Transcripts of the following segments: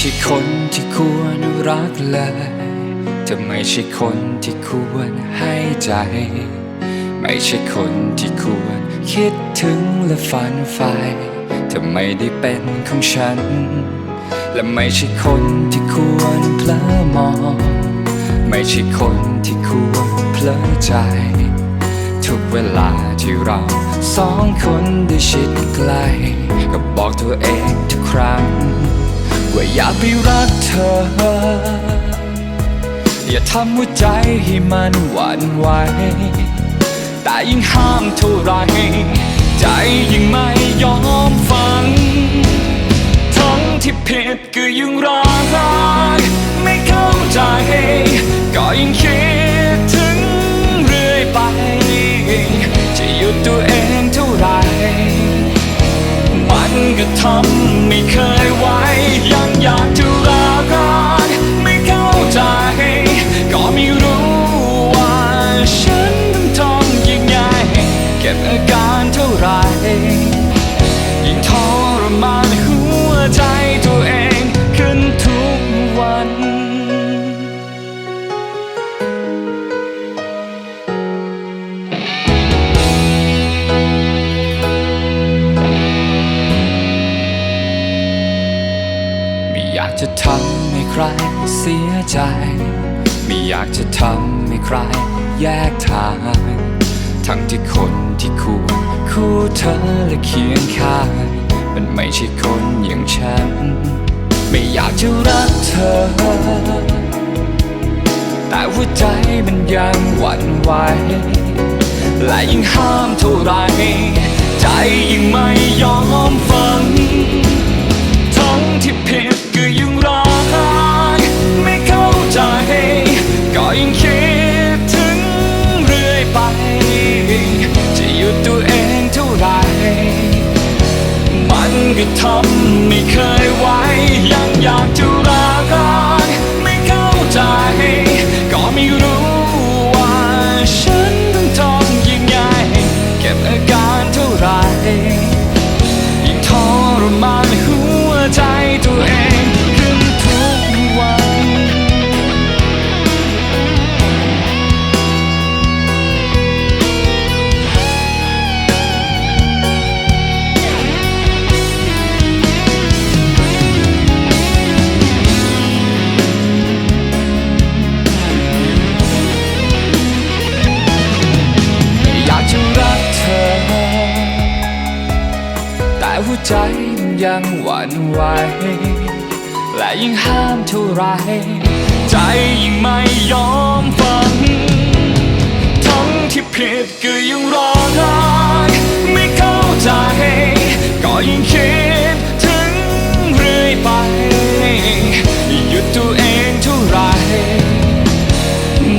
ไม่ใช่คนที่ควรรักเลย เธอไม่ใช่คนที่ควรให้ใจ ไม่ใช่คนที่ควรคิดถึงและฝันใฝ่เธอไม่ได้เป็นของฉัน และไม่ใช่คนที่ควรเพลอมอง ไม่ใช่คนที่ควรเพลอใจ ทุกเวลาที่เราสองคนได้ชิดใกล้ก็บอกตัวเองทุกครั้ง ว่าอย่าไปรักเธอ อย่าทำหัวใจให้มันหวั่นไหวแต่ยิ่งห้ามเท่าไร ใจยิ่งไม่ยอมฟัง ทั้งที่ผิดก็ยังรักไม่เข้าใจ ก็ยังคิด การเท่าไรยิ่งทรมานหัวใจตัวเองขึ้นทุกวัน ไม่อยากจะทำให้ใครเสียใจ ไม่อยากจะทำให้ใครแยกทาง ทั้งที่คนที่ควรคู่เธอและเคียงข้างมันไม่ใช่คนอย่างฉัน ไม่อยากจะรักเธอ แต่หัวใจมันยังหวั่นไหวและยิ่งห้ามเท่าไร ใจยิ่งไม่ยอมฟังทั้งที่ผิดก็ยั ใจมันยังหวั่นไหวและยิ่งห้ามเท่าไร ใจยิ่งไม่ยอมฟัง ทั้งที่ผิดก็ยังรอได้ไม่เข้าใจ ก็ยิ่งคิดถึงเรื่อยไป หยุดตัวเองเท่าไร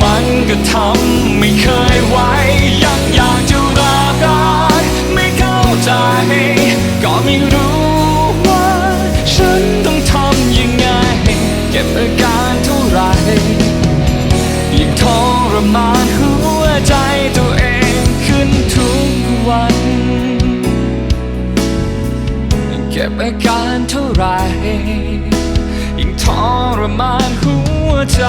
มันก็ทำไม่เคยไหวยังอยากจะรักไม่เข้าใจ ก็บอาการเท่าไรยิ่งทรมานหัวใจ